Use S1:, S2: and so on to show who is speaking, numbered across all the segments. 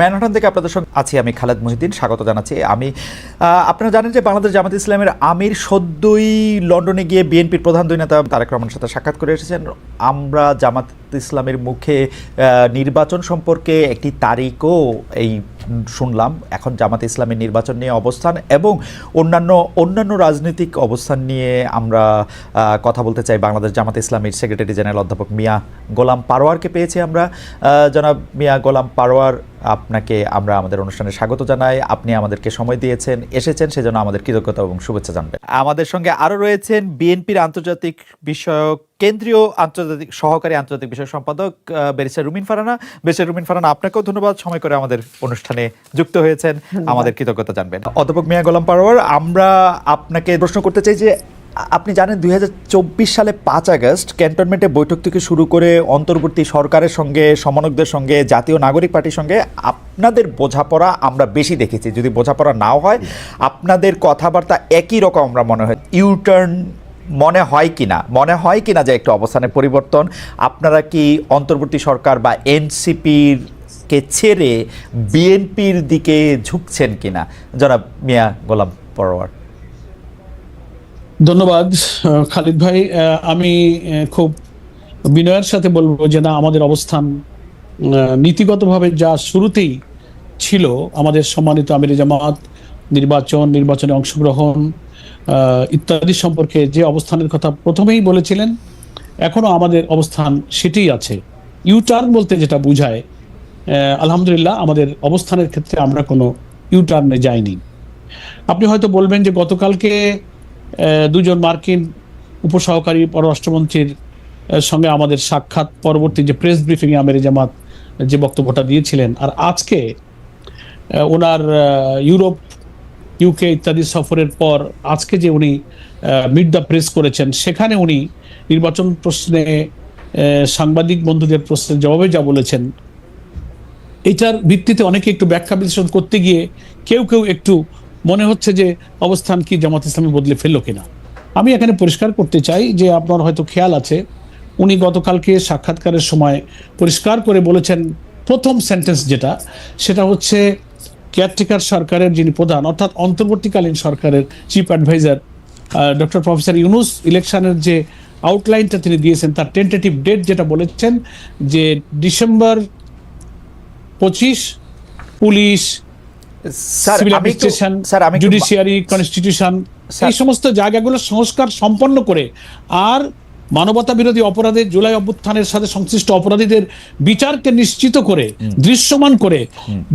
S1: Manhattan থেকে আপনাদের সঙ্গে আছি আমি খালেদ মহিদ্দিন। স্বাগত জানাচ্ছি। আমি আপনারা জানেন যে বাংলাদেশ জামাত ইসলামের আমির সদ্যই লন্ডনে গিয়ে বিএনপির প্রধান দুই নেতা তারেক রহমানের সাথে সাক্ষাৎ করে এসেছেন। আমরা জামাত ইসলামের মুখে নির্বাচন সম্পর্কে একটি তারিখও এই শুনলাম। এখন জামাত ইসলামের নির্বাচন নিয়ে অবস্থান এবং অন্যান্য অন্যান্য রাজনৈতিক অবস্থান নিয়ে আমরা কথা বলতে চাই। বাংলাদেশ জামাত ইসলামের সেক্রেটারি জেনারেল অধ্যাপক মিয়া গোলাম পারোয়ারকে পেয়েছি আমরা। জনাব মিয়া গোলাম পারোয়ার আপনাকে আমরা আমাদের অনুষ্ঠানে স্বাগত জানাই। আপনি আমাদেরকে সময় দিয়েছেন এসেছেন সেজন্য আমাদের কৃতজ্ঞতা এবং শুভেচ্ছা জানবেন। আমাদের সঙ্গে আরও রয়েছেন বিএনপির আন্তর্জাতিক বিষয়ক কেন্দ্রীয় আন্তর্জাতিক সহকারী আন্তর্জাতিক বিষয় সম্পাদক ব্যারিস্টার রুমিন ফারানা। ব্যারিস্টার রুমিন ফারানা আপনাকেও ধন্যবাদ। সময় করে আমাদের অনুষ্ঠানে যুক্ত হয়েছেন। আমাদের কৃতজ্ঞতা জানবেন। অধ্যাপক মিয়া গোলাম পারোয়ার আমরা আপনাকে প্রশ্ন করতে চাই যে আপনি জানেন দুই হাজার চব্বিশ সালে পাঁচ আগস্ট ক্যান্টনমেন্টে বৈঠক থেকে শুরু করে অন্তর্বর্তী সরকারের সঙ্গে, সমন্বয়কদের সঙ্গে, জাতীয় নাগরিক পার্টির সঙ্গে আপনাদের বোঝাপড়া আমরা বেশি দেখেছি। যদি বোঝাপড়া নাও হয়, আপনাদের কথাবার্তা একই রকম আমরা মনে হয়। ইউটার্ন মনে হয় কি না? মনে হয় কি না যে একটু অবস্থানের পরিবর্তন? আপনারা কি অন্তর্বর্তী সরকার বা এনসিপির কে ছেড়ে বিএনপির দিকে ঝুঁকছেন কিনা জনাব মিয়া গোলাম পরোয়ার।
S2: ধন্যবাদ খালিদ ভাই। আমি খুব বিনয়ের সাথে বলব যে না, আমাদের অবস্থান নীতিগতভাবে যা শুরুতেই ছিল, আমাদের সম্মানিত আমির জামাত, নির্বাচন, নির্বাচনে অংশগ্রহণ ইত্যাদি সম্পর্কে যে অবস্থানের কথা প্রথমেই বলেছিলেন, এখনও আমাদের অবস্থান সেটাই আছে। ইউটার্ন বলতে যেটা বোঝায় আলহামদুলিল্লাহ আমাদের অবস্থানের ক্ষেত্রে আমরা কোনো ইউটার্নে যাইনি। আপনি হয়তো বলবেন যে গতকালকে দুজন মার্কিন উপসহকারী পররাষ্ট্রমন্ত্রীর সঙ্গে আমাদের সাক্ষাৎ পরবর্তী যে প্রেস ব্রিফিং আমের জামাত যে বক্তব্যটা দিয়েছিলেন, আর আজকে ওনার ইউরোপ, ইউকে ইত্যাদি সফরের পর আজকে যে উনি মিট দ্য প্রেস করেছেন, সেখানে উনি নির্বাচন প্রশ্নে সাংবাদিক বন্ধুদের প্রশ্নের জবাবে যা বলেছেন, এটার ভিত্তিতে অনেকে একটু ব্যাখ্যা বিশ্লেষণ করতে গিয়ে কেউ কেউ একটু মনে হচ্ছে যে অবস্থান কি জামাত ইসলামী বদলে ফেলল কিনা? আমি এখানে পরিষ্কার করতে চাই যে আপনার হয়তো খেয়াল আছে, উনি গতকালকে সাক্ষাৎকারের সময় পরিষ্কার করে বলেছেন প্রথম সেন্টেন্স যেটা, সেটা হচ্ছে কেয়ারটেকার সরকারের যিনি প্রধান, অর্থাৎ অন্তর্বর্তীকালীন সরকারের chief adviser doctor professor Yunus ইলেকশনের যে আউটলাইনটা তিনি দিয়েছেন, তার টেন্টেটিভ ডেট যেটা বলেছেন যে ডিসেম্বর পঁচিশ, পুলিশ জুডিশিয়ারি কনস্টিটিউশন এই সমস্ত জায়গাগুলো সংস্কার সম্পন্ন করে আর মানবতা বিরোধী অপরাধে জুলাই অভ্যুত্থানের সাথে সংশ্লিষ্ট অপরাধীদের বিচারকে নিশ্চিত করে দৃশ্যমান করে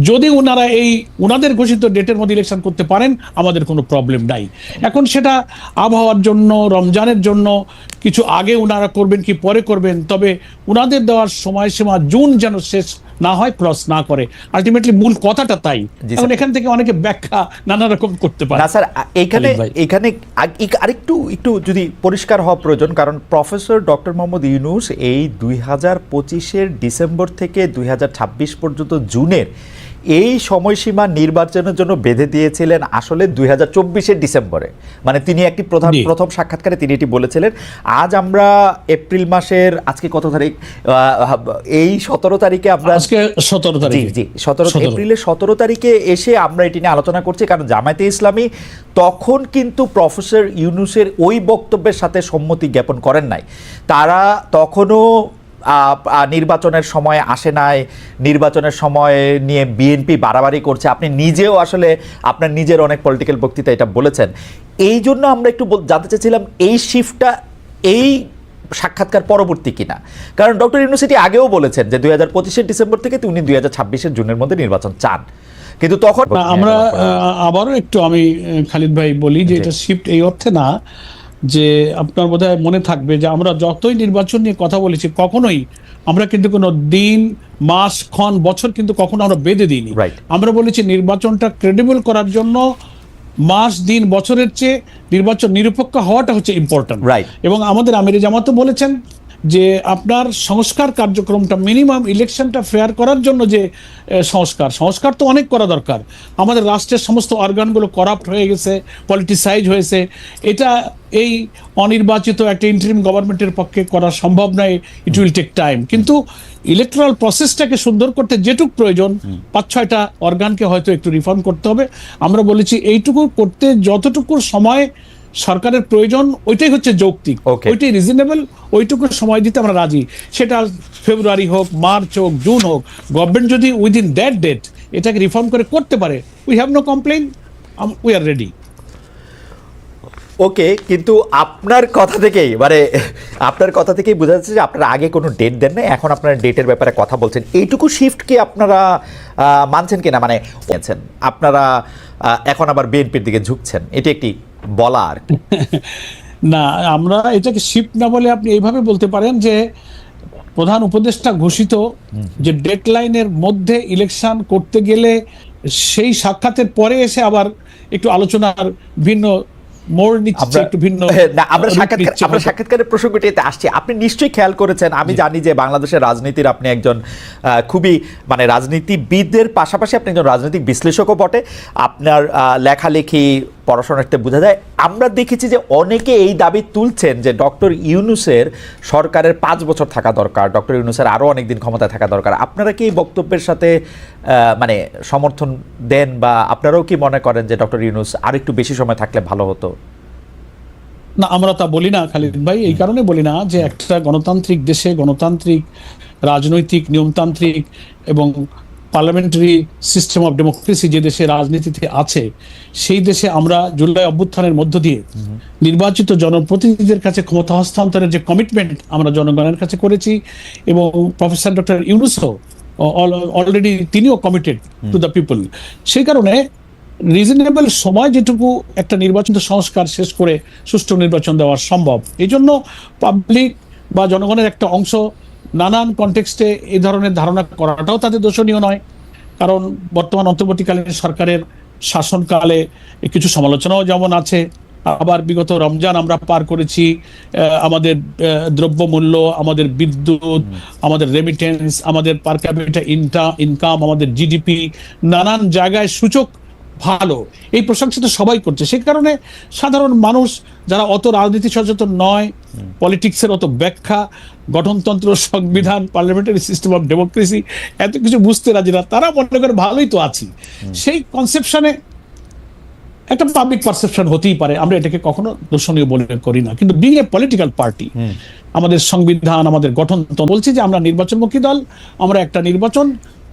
S2: যদি ওনারা এই ওনাদের ঘোষিত ডেটের মধ্যে ইলেকশন করতে পারেন আমাদের কোনো প্রবলেম নাই। এখন সেটা আবহাওয়ার জন্য রমজানের জন্য কিছু আগে ওনারা করবেন কি পরে করবেন তবে ওনাদের দেওয়ার সময়সীমা জুন যেন শেষ না হয় ক্রস না করে। আলটিমেটলি মূল কথাটা তাই। এখন এখান থেকে অনেকে ব্যাখ্যা নানা রকম করতে পারে।
S1: না স্যার এখানে এখানে আরেকটু একটু যদি পরিষ্কার হওয়া প্রয়োজন কারণ প্রফেসর ডক্টর মোহাম্মদ ইউনুস এই দুই হাজার পঁচিশের ডিসেম্বর থেকে দুই হাজার ছাব্বিশ পর্যন্ত জুনের এই সময়সীমা নির্বাচনের জন্য বেঁধে দিয়েছিলেন আসলে দুই হাজার চব্বিশের ডিসেম্বরে। মানে তিনি একটি প্রধান প্রথম সাক্ষাৎকারে তিনি এটি বলেছিলেন। আজ আমরা এপ্রিল মাসের আজকে কত তারিখ? এই সতেরো তারিখে আমরা
S2: আজকে সতেরো তারিখ।
S1: জি সতেরো। এপ্রিলের সতেরো তারিখে এসে আমরা এটি নিয়ে আলোচনা করছি কারণ জামায়াতে ইসলামী তখন কিন্তু প্রফেসর ইউনুসের ওই বক্তব্যের সাথে সম্মতি জ্ঞাপন করেন নাই। তারা তখনও নির্বাচনের সময় আসে নাই নির্বাচনের সময় নিয়ে বিএনপি বাড়াবাড়ি করছে। আপনি নিজেও আসলে আপনার নিজের অনেক পলিটিক্যাল বক্তৃতা এটা বলেছেন। এই জন্য আমরা একটু জানতে চাইছিলাম এই শিফটটা এই সাক্ষাৎকার পরবর্তী কিনা? কারণ ডক্টর ইউনিভার্সিটি আগেও বলেছেন যে দুই হাজার পঁচিশের ডিসেম্বর থেকে উনি দুই হাজার ছাব্বিশের জুনের মধ্যে নির্বাচন চান। কিন্তু তখন
S2: আমরা আবারও একটু আমি খালিদ ভাই বলি যে এটা শিফট এই অর্থে না। যে আপনার বোধহয় মনে থাকবে যে আমরা যতই নির্বাচন নিয়ে কথা বলেছি কখনোই আমরা কিন্তু কোনো দিন মাস ক্ষণ বছর কিন্তু কখনো আমরা বেঁধে দিইনি. আমরা বলেছি নির্বাচনটা ক্রেডিবল করার জন্য মাস দিন বছরের চেয়ে নির্বাচন নিরপেক্ষ হওয়াটা হচ্ছে ইম্পর্টেন্ট. এবং আমাদের আমির জামাতও বলেছেন যে আপনার সংস্কার কার্যক্রমটা মিনিমাম ইলেকশনটা ফেয়ার করার জন্য যে সংস্কার। সংস্কার তো অনেক করা দরকার। আমাদের রাষ্ট্রের সমস্ত অর্গানগুলো করাপ্ট হয়ে গেছে পলিটিসাইজ হয়েছে। এটা এই অনির্বাচিত একটা ইন্টারিম গভর্নমেন্টের পক্ষে করা সম্ভব নয় ইট উইল টেক টাইম কিন্তু ইলেকট্রাল প্রসেসটাকে সুন্দর করতে যেটুক প্রয়োজন পাঁচ ছয়টা অর্গানকে হয়তো একটু রিফর্ম করতে হবে। আমরা বলেছি এইটুকু করতে যতটুকু সময় সরকারের প্রয়োজন ওইটাই হচ্ছে যৌক্তিক. ওইটাই রিজনেবল ওইটুকু সময় দিতে আমরা রাজি। সেটা ফেব্রুয়ারি হোক মার্চ হোক জুন হোক গভর্নমেন্ট যদি উইদিন দ্যাট ডেট এটাকে রিফর্ম করে করতে পারে we have no complain we are ready
S1: okay কিন্তু আপনার কথা থেকেই মানে আপনার কথা থেকেই বোঝা যাচ্ছে যে আপনারা আগে কোনো ডেট দেন না এখন আপনারা ডেটের ব্যাপারে কথা বলছেন। এইটুকু শিফট কি আপনারা মানছেন কিনা? মানে আপনারা এখন আবার বিএনপির দিকে ঝুঁকছেন। এটি একটি বলা আর
S2: না আমরা এটাকে শিফট না বলে আপনি এইভাবে বলতে পারেন যে প্রধান উপদেষ্টা ঘোষিত যে ডেডলাইনের মধ্যে ইলেকশন করতে গেলে সেই সাক্ষাতের পরে এসে আবার একটু আলোচনার ভিন্ন মোড় নিচ্ছে একটু ভিন্ন
S1: না আমরা সাক্ষাৎকার আমরা সাক্ষাৎকারের প্রসঙ্গটিতে আসছি। আপনি নিশ্চয়ই খেয়াল করেছেন আমি জানি যে বাংলাদেশের রাজনীতির আপনি একজন খুবই মানে রাজনীতিবিদদের পাশাপাশি আপনি একজন রাজনৈতিক বিশ্লেষকও বটে। আপনার লেখালেখি পড়াশোনাতে বোঝা যায়। আমরা দেখেছি যে অনেকে এই দাবি তুলছেন যে ডক্টর ইউনুসের সরকারের পাঁচ বছর থাকা দরকার, ডক্টর ইউনুসের আরও অনেক দিন ক্ষমতায় থাকা দরকার। আপনারা কি এই বক্তব্যের সাথে মানে সমর্থন দেন বা আপনারাও কি মনে করেন যে ডক্টর ইউনুস আর একটু বেশি সময় থাকলে ভালো হতো?
S2: না, আমরা তা বলি না, খালিদ ভাই। এই কারণে বলি না যে একটা গণতান্ত্রিক দেশে গণতান্ত্রিক, রাজনৈতিক, নিয়মতান্ত্রিক এবং পার্লামেন্টারি সিস্টেম অফ ডেমোক্রেসি যে দেশে রাজনীতিতে আছে, সেই দেশে আমরা জুলাই অভ্যুত্থানের মধ্য দিয়ে নির্বাচিত জনপ্রতিনিধিদের কাছে ক্ষমতা হস্তান্তরের যে কমিটমেন্ট আমরা জনগণের কাছে করেছি এবং প্রফেসর ডক্টর ইউনুসও অলরেডি তিনিও কমিটেড টু দ্য পিপল সেই কারণে রিজনেবল সময় যেটুকু একটা নির্বাচন সংস্কার শেষ করে সুষ্ঠু নির্বাচন দেওয়া সম্ভব। এই জন্য পাবলিক বা জনগণের একটা অংশ নানান কনটেক্সটে এই ধরনের ধারণা করাটাও তাদের দোষণীয় নয়। কারণ বর্তমান অন্তর্বর্তীকালীন সরকারের শাসনকালে কিছু সমালোচনাও যেমন আছে, আবার বিগত রমজান আমরা পার করেছি আমাদের দ্রব্যমূল্য, আমাদের বিদ্যুৎ, আমাদের রেমিটেন্স আমাদের পার ক্যাপিটা ইনকাম আমাদের জিডিপি নানান জায়গায় সূচক ভালো। এই প্রশংসা তো সবাই করছে। সেই কারণে সাধারণ মানুষ যারা অত রাজনীতি সচেতন নয় পলিটিক্সের অত ব্যাখ্যা গঠনতন্ত্র সংবিধান পার্লামেন্টারি সিস্টেম অফ ডেমোক্রেসি এত কিছু বুঝতে রাজি না তারা মনে করে ভালোই তো আছি। সেই কনসেপশনে একটা পাবলিক পারসেপশন হতেই পারে। আমরা এটাকে কখনো দর্শনীয় বলে করি না। কিন্তু বিং এ পলিটিক্যাল পার্টি আমাদের সংবিধান আমাদের গঠনতন্ত্র বলছি যে আমরা নির্বাচনমুখী দল আমরা একটা নির্বাচন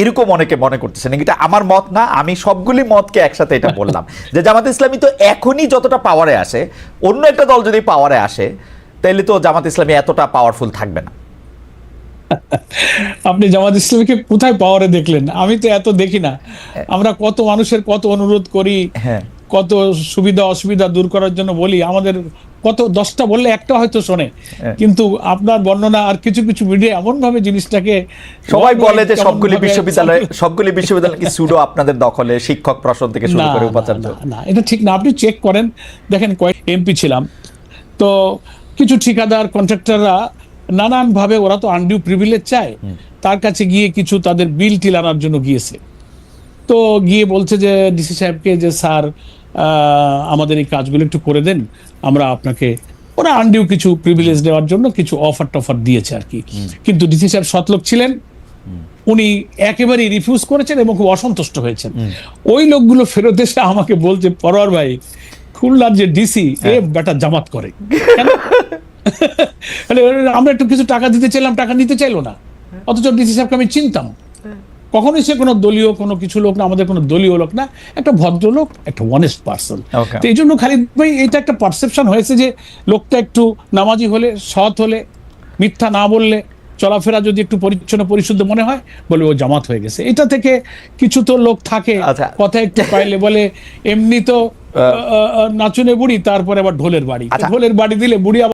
S1: এরকম অনেকে মনে করতেছেন। এটা আমার মত না আমি সবগুলি মতকে একসাথে এটা বললাম। যে জামাত ইসলামী তো এখনই যতটা পাওয়ারে আসে অন্য একটা দল যদি পাওয়ারে আসে তাহলে তো জামাত ইসলামী এতটা পাওয়ারফুল থাকবে না।
S2: আপনি জামাত ইসলামীকে কোথায় পাওয়ারে দেখলেন? আমি তো এত দেখি না। আমরা কত মানুষের কত অনুরোধ করি।
S1: হ্যাঁ।
S2: কত সুবিধা অসুবিধা দূর করার জন্য বলি আমাদের কত দশটা বললে একটা হয়তো শোনে।
S1: হ্যাঁ।
S2: কিন্তু আপনার বর্ণনা আর কিছু কিছু মিডিয়া এমন ভাবে জিনিসটাকে
S1: সবাই বলে যে সবগুলি বিশ্ববিদ্যালয় সবগুলি বিশ্ববিদ্যালয় কি সুডো আপনাদের দখলে শিক্ষক প্রশ্ন থেকে শুরু করে উপাচার্য?
S2: না, এটা ঠিক না। আপনি চেক করেন। দেখেন কয়েক এমপি ছিলাম। তো কিছু ঠিকাদার কন্ট্রাক্টররা নানান ভাবে ওরা তো আনডিউ প্রিভিলেজ চায়। তার কাছে গিয়ে কিছু তাদের বিল টিল আনার জন্য গিয়েছে। তো গিয়ে বলছে যে ডিসি সাহেবকে যে স্যার আমাদের এই কাজগুলো একটু করে দেন। আমরা আপনাকে ওরা আনডিউ কিছু প্রিভিলেজ দেওয়ার জন্য কিছু অফার টফার দিয়েছে আর কি। কিন্তু ডিসি সাহেব সতলোক ছিলেন। উনি একেবারেই রিফিউজ করেছেন এবং খুব অসন্তুষ্ট হয়েছেন। ওই লোকগুলো ফেরত এসে আমাকে বলছে পরোয়ার ভাই খুলনার যে ডিসি এ বেটা জামাত করে। আমরা একটু কিছু টাকা দিতে চাইলাম টাকা নিতে চাইলো না। অথচ ডিসি সাহেবকে আমি চিনতাম। কখনোই সে কোনো দলীয় কোনো কিছু লোক না আমাদের কোনো দলীয় লোক না একটা ভদ্রলোক একটা অনেস্ট পার্সন তো এই জন্য খালিদ ভাই এটা একটা পারসেপশন হয়েছে যে লোকটা একটু নামাজি হলে সৎ হলে মিথ্যা না বললে চলাফেরা যদি একটু পরিচ্ছন্ন পরিশুদ্ধ মনে হয় বলে ও জামাত হয়ে গেছে। এটা থেকে কিছু তো লোক থাকে।
S1: আচ্ছা।
S2: কথা একটু পাইলে বলে এমনি তো নাচুনে বুড়ি তারপরে আবার ঢোলের বাড়ি।
S1: আচ্ছা।
S2: ঢোলের বাড়ি দিলে বুড়ি আবার